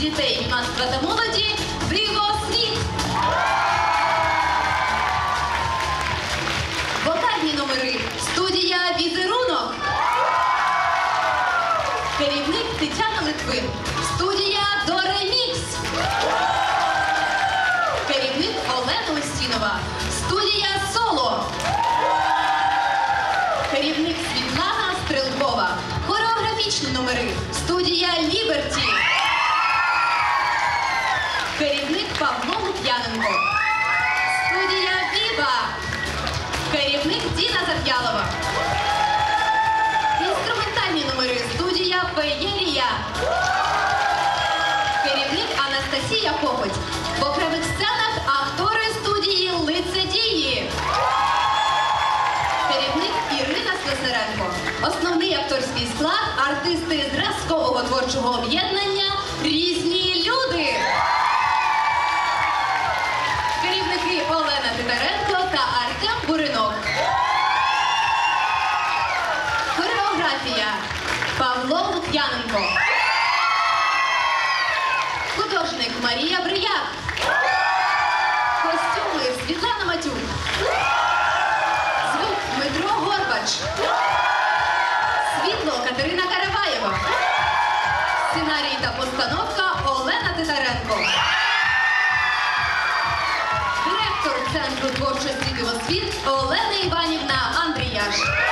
дитинства та молоді Дивосвіт. Вокальні номери. Студія Візерунок. Керівник Тетяна Литвин. Студія Доремікс. Керівник Олена Листінова. Студія Соло. Керівник Світлана Стрелкова. Хореографічні номери. Студія Ліберті. Лук'яненко. Студія Віва. Керівник Діна Зав'ялова. Інструментальні номери. Студія Феєрія. Керівник Анастасія Копоть. В окремих сценах актори студії Лицедії. Керівник Ірина Слесаренко. Основний акторський склад артисти зразкового творчого об'єднання Різні Хореографія Павло Лук'яненко. Художник Марія Брияк. Костюми Світлана Матюк. Звук Дмитро Горбач. Світло Катерина Караваєва. Сценарій та постановка Олена Титаренко. Директор Центру творчості «Дивосвіт» Олена Іванівна Андріяш.